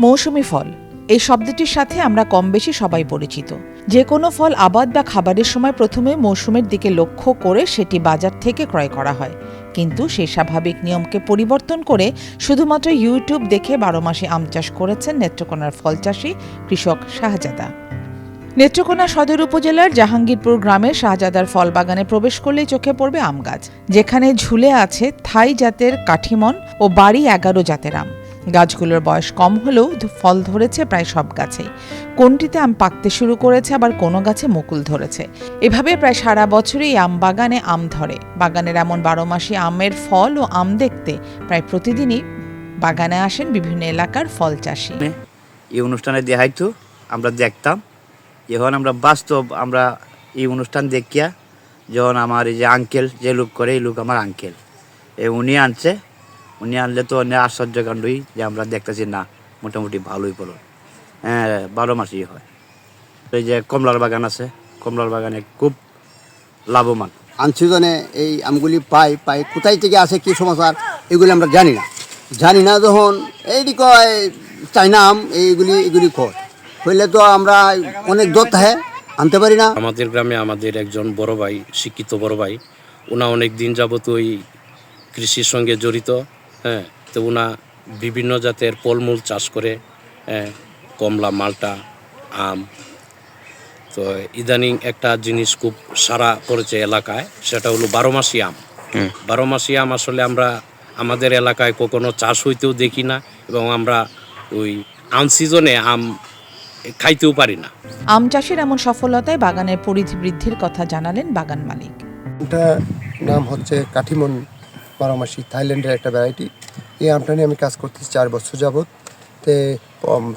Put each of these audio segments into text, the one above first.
মৌসুমি ফল। এই শব্দটির সাথে আমরা কম বেশি সবাই পরিচিত। যে কোনো ফল আবাদ বা খাবারের সময় প্রথমে মৌসুমের দিকে লক্ষ্য করে সেটি বাজার থেকে ক্রয় করা হয়। কিন্তু সেই স্বাভাবিক নিয়মকে পরিবর্তন করে শুধুমাত্র ইউটিউব দেখে বারো মাসে আম চাষ করেছেন নেত্রকোনার ফল চাষী কৃষক শাহজাদা। নেত্রকোনা সদর উপজেলার জাহাঙ্গীরপুর গ্রামের শাহজাদার ফল বাগানে প্রবেশ করলেই চোখে পড়বে আম গাছ। যেখানে ঝুলে আছে থাই জাতের কাঠিমন ও বাড়ি এগারো জাতের আম। গাছগুলোর বয়স কম হলেও ফল ধরেছে প্রায় সব গাছেই। কোনটিতে আম পাকতে শুরু করেছে, আবার কোনো গাছে মুকুল ধরেছে? এভাবে প্রায় সারা বছরই আম বাগানে আম ধরে। বাগানের এমন বারো মাসি আমের ফল ও আম দেখতে প্রায় প্রতিদিনই বাগানে আসেন বিভিন্ন এলাকার ফল চাষি। এই অনুষ্ঠানে দেখাইতো, আমরা দেখতাম। এখন আমরা বাস্তব, আমরা এই অনুষ্ঠান দেখিয়া, যখন আমার এই যে আঙ্কেল যে লোক করে, এই লোক আমার আঙ্কেল এ উনি আনছে উনি আনলে তো অনেক আশ্চর্য কাণ্ডই যে আমরা দেখতেছি না মোটামুটি ভালোই ফলন। হ্যাঁ বারো মাসই হয়। এই যে কমলার বাগান আছে কমলার বাগানে খুব লাভবান। আনসিজনে এই আমগুলি পাই পাই কোথায় থেকে আসে কি সমাচার এগুলি আমরা জানি না। জানি না যখন এইটি কয় চাইনা আম এইগুলি এগুলি কয়? হইলে তো আমরা অনেক দূর থাকে আনতে পারি না। আমাদের গ্রামে আমাদের একজন বড় ভাই শিক্ষিত বড় ভাই ওনা অনেক দিন যাবত ওই কৃষির সঙ্গে জড়িত। হ্যাঁ তো ওনা বিভিন্ন জাতের ফলমূল চাষ করে হ্যাঁ, কমলা মালটা আম। তো ইদানিং একটা জিনিস খুব সারা পড়েছে এলাকায় সেটা হলো বারো মাসি আম। বারো মাসি আম আসলে আমরা আমাদের এলাকায় কখনো চাষ হইতেও দেখি না এবং আমরা ওই আম সিজনে আম খাইতেও পারি না। আম চাষের এমন সফলতায় বাগানের পরিধি বৃদ্ধির কথা জানালেন বাগান মালিক। এটা নাম হচ্ছে কাঠিমন বারোমাসি থাইল্যান্ডের একটা ভ্যারাইটি এই আমটা নিয়ে আমি কাজ করতেছি চার বছর যাবৎ। তে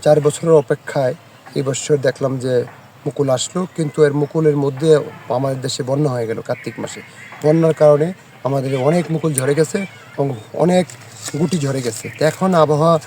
চার বছরের অপেক্ষায় এই বছর দেখলাম যে মুকুল আসলো, কিন্তু এর মুকুলের মধ্যে আমাদের দেশে বন্যা হয়ে গেল কার্তিক মাসে। বন্যার কারণে আমাদের অনেক মুকুল ঝরে গেছে এবং অনেক গুটি ঝরে গেছে। এখন আবহাওয়া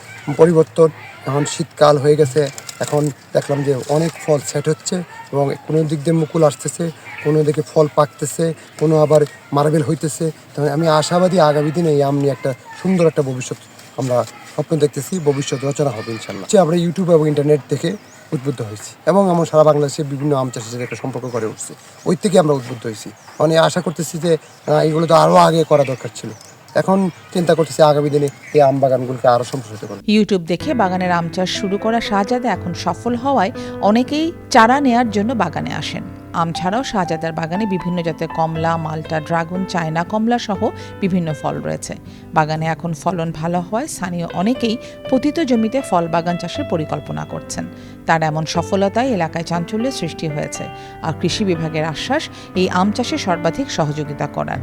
পরিবর্তন, এখন শীতকাল হয়ে গেছে। এখন দেখলাম যে অনেক ফল সেট হচ্ছে এবং কোনো দিক দিয়ে মুকুল আসতেছে। কোনো দিকে ফল পাকতেছে, কোনো আবার মার্বেল হইতেছে। তো আমি আশাবাদী আগামী দিনে এই আম নিয়ে একটা সুন্দর একটা ভবিষ্যৎ আমরা স্বপ্ন দেখতেছি, ভবিষ্যৎ রচনা হবে ইনশাল্লাহ। যে আমরা ইউটিউব এবং ইন্টারনেট থেকে উদ্বুদ্ধ হয়েছি এবং আমার সারা বাংলাদেশে বিভিন্ন আম চাষের সাথে একটা সম্পর্ক করে উঠছে। ওই থেকে আমরা উদ্বুদ্ধ হয়েছি। মানে আশা করতেছি যে এগুলো তো আরও আগে করা দরকার ছিল। এখন চিন্তা করতেছি আগামী দিনে এই আম বাগানগুলোকে আরও সম্প্রসারিত করব। ইউটিউব দেখে বাগানের আম চাষ শুরু করা শাহজাদা এখন সফল হওয়ায় অনেকেই চারা নেয়ার জন্য বাগানে আসেন। আম ছাড়াও শাহজাদার বাগানে বিভিন্ন জাতের কমলা, মালটা, ড্রাগন, চায়না কমলা সহ বিভিন্ন ফল রয়েছে। বাগানে এখন ফলন ভালো হওয়ায় স্থানীয় অনেকেই পতিত জমিতে ফল বাগান চাষের পরিকল্পনা করছেন। তার এমন সফলতায় এলাকায় চাঞ্চল্যের সৃষ্টি হয়েছে। আর কৃষি বিভাগের আশ্বাস, এই আম চাষে সর্বাধিক সহযোগিতা করার।